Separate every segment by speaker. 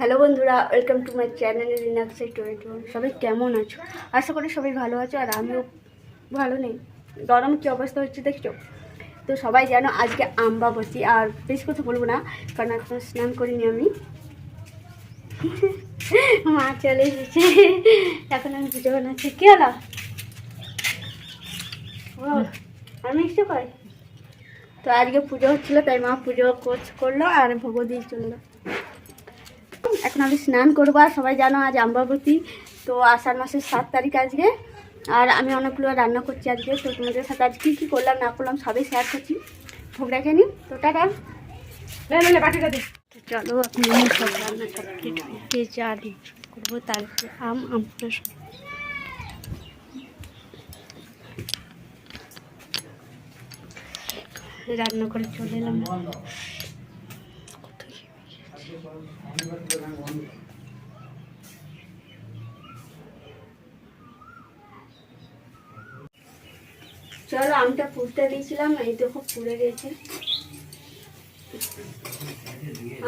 Speaker 1: Hello বন্ধুরা welcome to my channel রিনাক্সের twenty one সবাই কেমন আছো আশা করি সবাই ভালো আছো আর আমিও ভালো নেই গরম কী অবস্থা হচ্ছে দেখছো তো সবাই জানো আজকে আম্বা বসি আর বেশ কথা বলবো না কারণ এখন স্নান করিনি আমি মা চলে এসেছে এখন আমি ভিডিও বানাচ্ছি কী হলো আমি ইচ্ছে করি তো আজকে পুজো হচ্ছিলো তাই মা পুজো করলো আর ভোগ দিয়ে চললো এখন আমি স্নান করবো আর সবাই জানো আজ আম্বাবতী তো আষাঢ় মাসের সাত তারিখ আজকে আর আমি অনেকগুলো রান্না করছি আজকে তো তোমাদের সাথে আজ কী কী করলাম না করলাম সবই শেয়ার করছি ভোগ রেখে নিই তো টাকা চলো করবো তারপরে আম আমটা রান্না করে চলে এলাম চলো আমটা পুড়তে দিয়েছিলাম এই তো খুব পুড়ে গেছে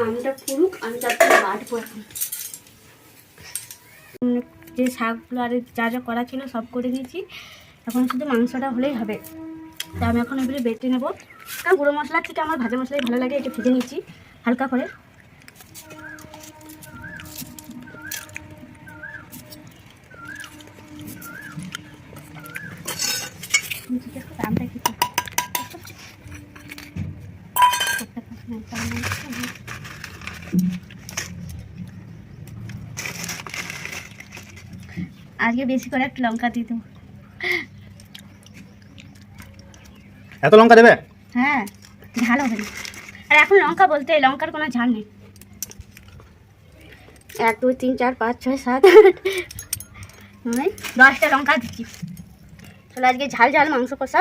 Speaker 1: আমটা পুরুক আমি তারপরে বাটবো যে শাকগুলো আর যা যা করা ছিল সব করে দিয়েছি এখন শুধু মাংসটা হলেই হবে তা আমি এখন এগুলো বেটে নেবো কারণ গুঁড়ো মশলার থেকে আমার ভাজা মশলাই ভালো লাগে এটা ভেজে নিচ্ছি হালকা করে আজকে বেশি করে একটা লঙ্কা দিত এত লঙ্কা দেবে হ্যাঁ ঝাল হবে আর এখন লঙ্কা বলতে লঙ্কার কোনো ঝাল নেই এক দুই তিন চার পাঁচ ছয় সাত আট দশটা লঙ্কা দিচ্ছি তাহলে আজকে ঝাল ঝাল মাংস কষা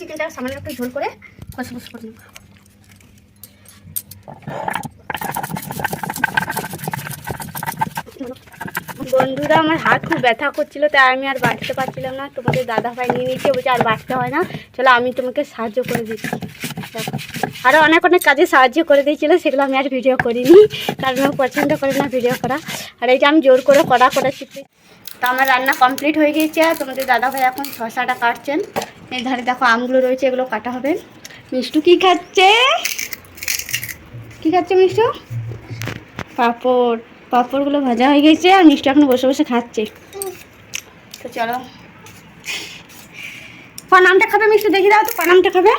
Speaker 1: চিকেনটা সামান্য একটু ঝোল করে কষা কষা করে বন্ধুরা আমার হাত খুব ব্যথা করছিল তাই আমি আর বাঁচতে পারছিলাম না তোমাদের দাদা ভাই নিয়ে নিয়েছে বলছে আর বাঁচতে হয় না চলো আমি তোমাকে সাহায্য করে দিচ্ছি আরও অনেক অনেক কাজে সাহায্য করে দিয়েছিল সেগুলো আমি আর ভিডিও করিনি কারণ আমি পছন্দ করি না ভিডিও করা আর এইটা আমি জোর করে করা করা শিখতে তো আমার রান্না কমপ্লিট হয়ে গিয়েছে তোমাদের দাদাভাই এখন শশাটা কাটছেন এর ধারে দেখো আমগুলো রয়েছে এগুলো কাটা হবে মিষ্টু কি খাচ্ছে কি খাচ্ছে মিষ্টু পাঁপড় পাঁপড়গুলো ভাজা হয়ে গেছে আর মিষ্টু এখন বসে বসে খাচ্ছে তো চলো পানামটা খাবে মিষ্টি দেখি দাও তো পানামটা খাবে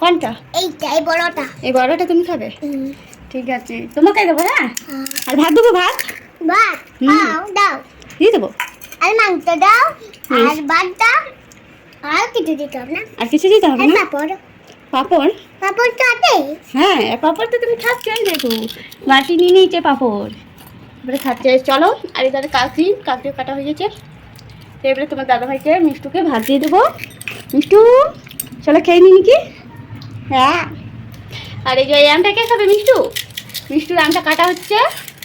Speaker 1: কোনটা
Speaker 2: এইটা এই বড়টা
Speaker 1: এই বড়টা তুমি খাবে ঠিক আছে তোমাকে দেবো হ্যাঁ? হ্যাঁ আর ভাত দেবো ভাত
Speaker 2: ভাত দাও দিয়ে দেবো আর মাংস দাও আর ভাত দাও আর কিছু দিতে হবে না
Speaker 1: আর কিছু দিতে হবে না পাপড় পাপড়
Speaker 2: পাপড় তো আছে
Speaker 1: হ্যাঁ পাপড় তো তুমি খাচ্ছ যেহেতু বাটি নিয়ে নিয়েছে পাপড় এবারে খাচ্ছে চলো আর এখানে কাকি কাকিও কাটা হয়ে গেছে এবারে তোমার দাদা ভাইকে মিষ্টুকে ভাত দিয়ে দেবো মিষ্টু চলো খেয়ে নি নাকি হ্যাঁ আর এই যে আমটা কে খাবে মিষ্টু মিষ্টুর আমটা কাটা হচ্ছে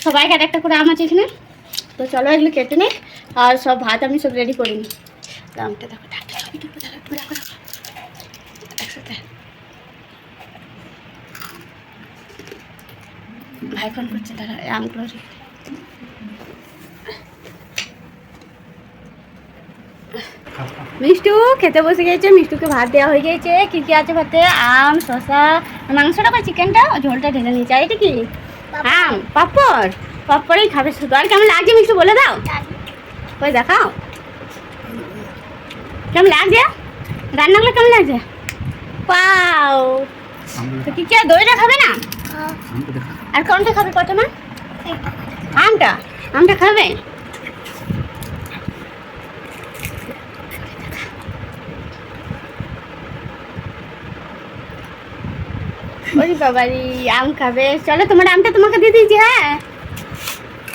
Speaker 1: সবাইকে আর একটা করে আম আছে এখানে তো চলো এগুলো কেটে নে আর সব ভাত আমি সব রেডি করে নিই দামটা দেখো একসাথে ভাই ফোন করছে দাঁড়া আমগুলো মিষ্টু খেতে বসে গেছে মিষ্টুকে ভাত দেওয়া হয়ে গেছে কী কী আছে ভাতে আম শশা মাংসটা বা চিকেনটা ঝোলটা ঢেলে নিয়েছে যায় এটা কি আম পাপড় পপ খাবে শুধু আর কেমন লাগছে একটু বলে দাও ওই দেখাও কেমন লাগছে রান্নাগুলো কেমন লাগছে পাও তো কি আর দইটা খাবে না আর কোনটা খাবে কত মা আমটা আমটা খাবে ওই বাবারি আম খাবে চলো তোমার আমটা তোমাকে দিয়ে দিয়েছি হ্যাঁ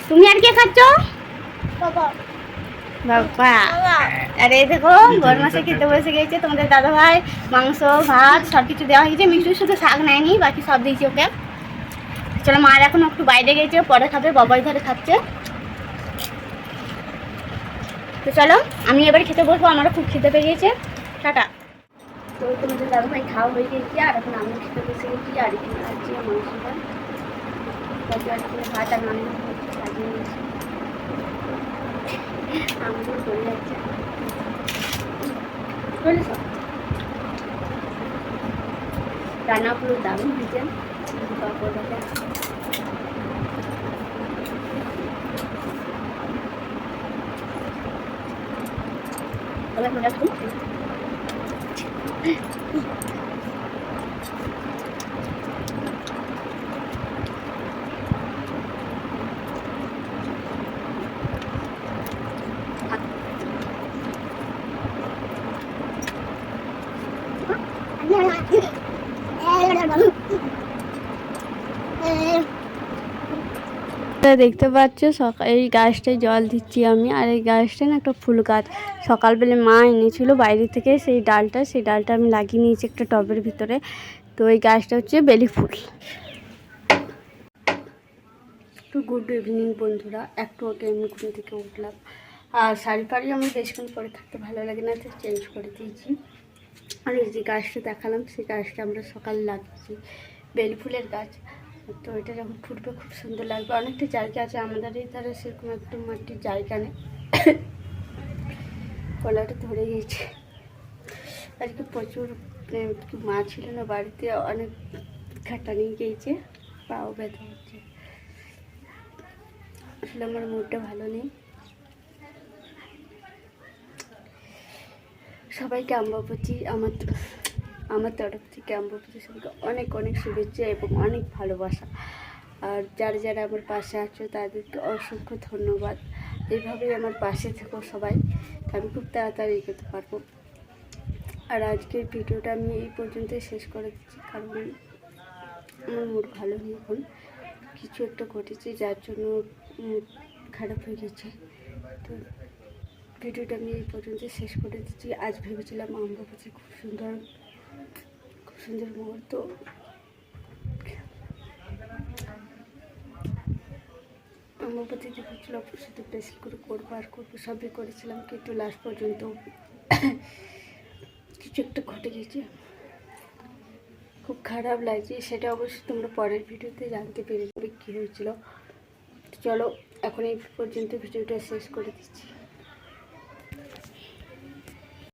Speaker 1: তুমি আর কে খাচ্ছ আরে আর এই দেখো গরমাসে খেতে বসে গেছে তোমাদের দাদা ভাই মাংস ভাত সব কিছু দেওয়া হয়েছে মিষ্টির শুধু শাক নেয়নি বাকি সব দিয়েছি ওকে চলো মার এখন একটু বাইরে গেছে পরে খাবে বাবাই ধরে খাচ্ছে তো চলো আমি এবার খেতে বসবো আমারও খুব খেতে পেয়ে গেছে টাটা তো তোমাদের দাদা ভাই খাওয়া হয়ে গেছে আর এখন আমি খেতে বসে গেছি আর এখানে আছে মাংস করে ভাত আর মাংস সাজিয়ে চলে যাচ্ছে বুঝেছ রান্না পুরো দারুণ হয়েছে পকোড়াটা Olha, mulher, দেখতে পাচ্ছ সকাল এই গাছটায় জল দিচ্ছি আমি আর এই গাছটা না একটা ফুল গাছ সকালবেলা মা এনেছিল বাইরে থেকে সেই ডালটা সেই ডালটা আমি লাগিয়ে নিয়েছি একটা টবের ভিতরে তো এই গাছটা হচ্ছে বেলি ফুল একটু গুড ইভিনিং বন্ধুরা একটু আগে আমি ঘুম থেকে উঠলাম আর শাড়ি ফাড়ি আমার বেশিক্ষণ পরে থাকতে ভালো লাগে না তো চেঞ্জ করে দিয়েছি আর এই যে গাছটা দেখালাম সেই গাছটা আমরা সকাল লাগছি বেলি ফুলের গাছ তো এটা যখন ফুটবে খুব সুন্দর লাগবে অনেকটা জায়গা আছে আমাদের এই ধারে সেরকম একটু মাটির জায়গা নেই কলাটা ধরে গেছে আজকে প্রচুর মা ছিল না বাড়িতে অনেক নিয়ে গিয়েছে পাও ব্যথা হচ্ছে আসলে আমার মুডটা ভালো নেই সবাইকে আমরা আমার আমার তরফ থেকে আমার প্রতিষ্ঠানকে অনেক অনেক শুভেচ্ছা এবং অনেক ভালোবাসা আর যারা যারা আমার পাশে আছো তাদেরকে অসংখ্য ধন্যবাদ এইভাবেই আমার পাশে থেকো সবাই আমি খুব তাড়াতাড়ি এগোতে পারবো আর আজকের ভিডিওটা আমি এই পর্যন্তই শেষ করে দিচ্ছি কারণ আমার মুড ভালো নেই এখন কিছু একটা ঘটেছে যার জন্য খারাপ হয়ে গেছে তো ভিডিওটা আমি এই পর্যন্তই শেষ করে দিচ্ছি আজ ভেবেছিলাম আমরা খুব সুন্দর খুব সুন্দর মুহূর্ত অম্বপতি দেবী ব্লগ শুধু প্রেসিল করে করবো আর করবো সবই করেছিলাম কিন্তু লাস্ট পর্যন্ত কিছু একটা ঘটে গেছে খুব খারাপ লাগছে সেটা অবশ্যই তোমরা পরের ভিডিওতে জানতে পেরে যাবে কী হয়েছিল চলো এখন এই পর্যন্ত ভিডিওটা শেষ করে দিচ্ছি